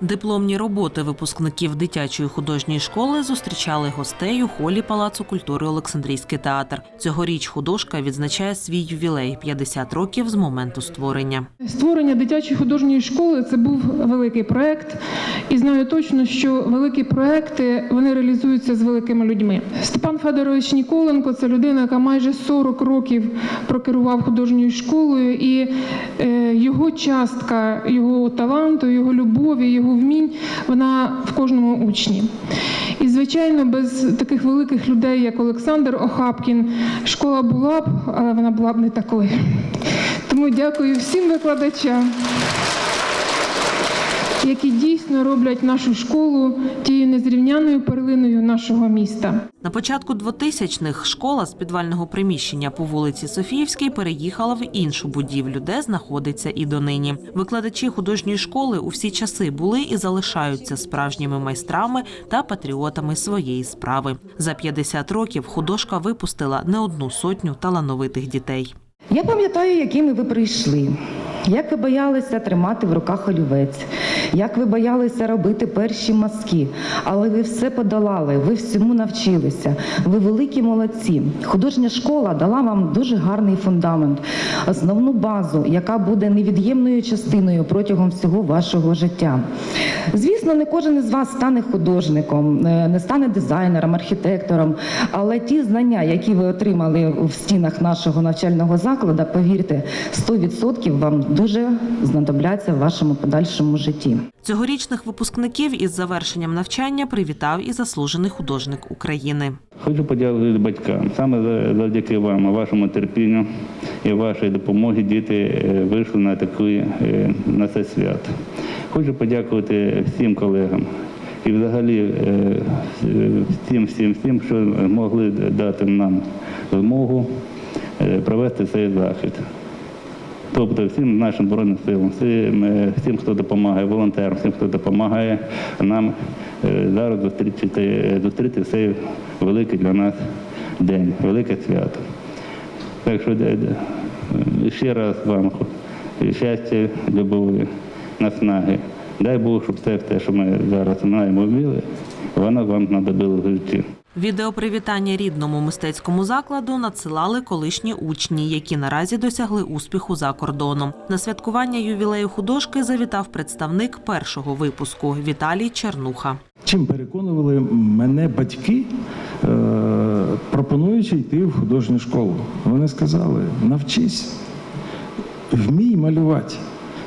Дипломні роботи випускників дитячої художньої школи зустрічали гостей у холі Палацу культури Олександрійський театр. Цьогоріч художка відзначає свій ювілей 50 років з моменту створення. Створення дитячої художньої школи це був великий проект, і знаю точно, що великі проекти вони реалізуються з великими людьми. Степан Федорович Ніколенко це людина, яка майже 40 років прокерував художньою школою, і е, його частка, його таланту, його любові, його вмінь, вона в кожному учні. І, звичайно, без таких великих людей, як Олександр Охапкін, школа була б, але вона була б не такою. Тому дякую всім викладачам, які дійсно роблять нашу школу тією незрівняною перлиною нашого міста. На початку 2000-х школа з підвального приміщення по вулиці Софіївській переїхала в іншу будівлю, де знаходиться і донині. Викладачі художньої школи у всі часи були і залишаються справжніми майстрами та патріотами своєї справи. За 50 років художка випустила не одну сотню талановитих дітей. Я пам'ятаю, якими ви прийшли. Як ви боялися тримати в руках олівець, як ви боялися робити перші мазки, але ви все подолали, ви всьому навчилися. Ви великі молодці. Художня школа дала вам дуже гарний фундамент, основну базу, яка буде невід'ємною частиною протягом всього вашого життя. Звісно, не кожен із вас стане художником, е, не стане дизайнером, архітектором, але ті знання, які ви отримали в стінах нашого навчального закладу, повірте, 100% вам дуже знадобляться в вашому подальшому житті. Цьогорічних випускників із завершенням навчання привітав і заслужений художник України. Хочу подякувати батькам. Саме за- завдяки вам, вашому терпінню і вашій допомогі діти е, вийшли на таке е, на це свято. Хочу подякувати всім колегам і взагалі е, всім, всім, всім, що могли дати нам змогу провести цей захід. Тобто всім нашим збройним силам, всім, е, всім, хто допомагає, волонтерам, всім, хто допомагає нам е, зараз зустріти, е, зустріти цей великий для нас день, велике свято. Так що ще раз вам щастя, любові, наснаги. Дай Бог, щоб все те, що ми зараз знаємо, вміли, воно вам знадобило в житті. Відеопривітання рідному мистецькому закладу надсилали колишні учні, які наразі досягли успіху за кордоном. На святкування ювілею художки завітав представник першого випуску Віталій Чернуха. Чим переконували мене батьки, е, пропонуючи йти в художню школу. Вони сказали: навчись, вмій малювати.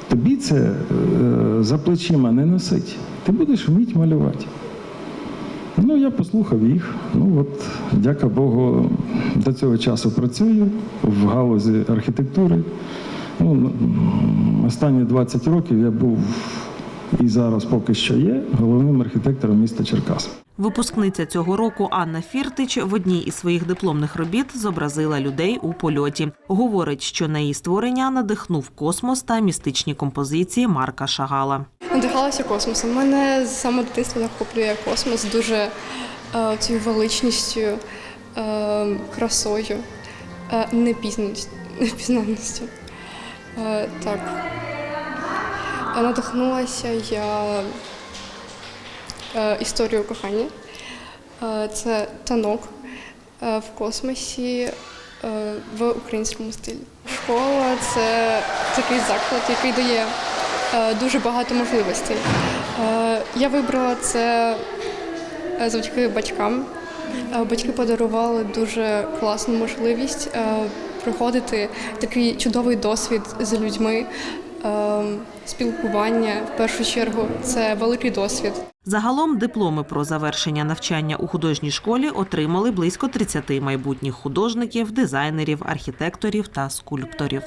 Тобі це е, за плечима не носить. Ти будеш вміти малювати. Ну, я послухав їх. Ну от, дяка Богу, до цього часу працюю в галузі архітектури. Ну, останні 20 років я був і зараз поки що є головним архітектором міста Черкас. Випускниця цього року Анна Фіртич в одній із своїх дипломних робіт зобразила людей у польоті. Говорить, що на її створення надихнув космос та містичні композиції Марка Шагала. Надихалася космосом. Мене з самого дитинства захоплює космос дуже е, цією величністю, е, красою, е, непізнаністю. Е, так. Надихнулася я е, історією кохання. Е, це танок е, в космосі е, в українському стилі. Школа це такий заклад, який дає дуже багато можливостей. Е, Я вибрала це е, завдяки батькам. Е, Батьки подарували дуже класну можливість е, проходити такий чудовий досвід з людьми. Е, Спілкування в першу чергу це великий досвід. Загалом дипломи про завершення навчання у художній школі отримали близько 30 майбутніх художників, дизайнерів, архітекторів та скульпторів.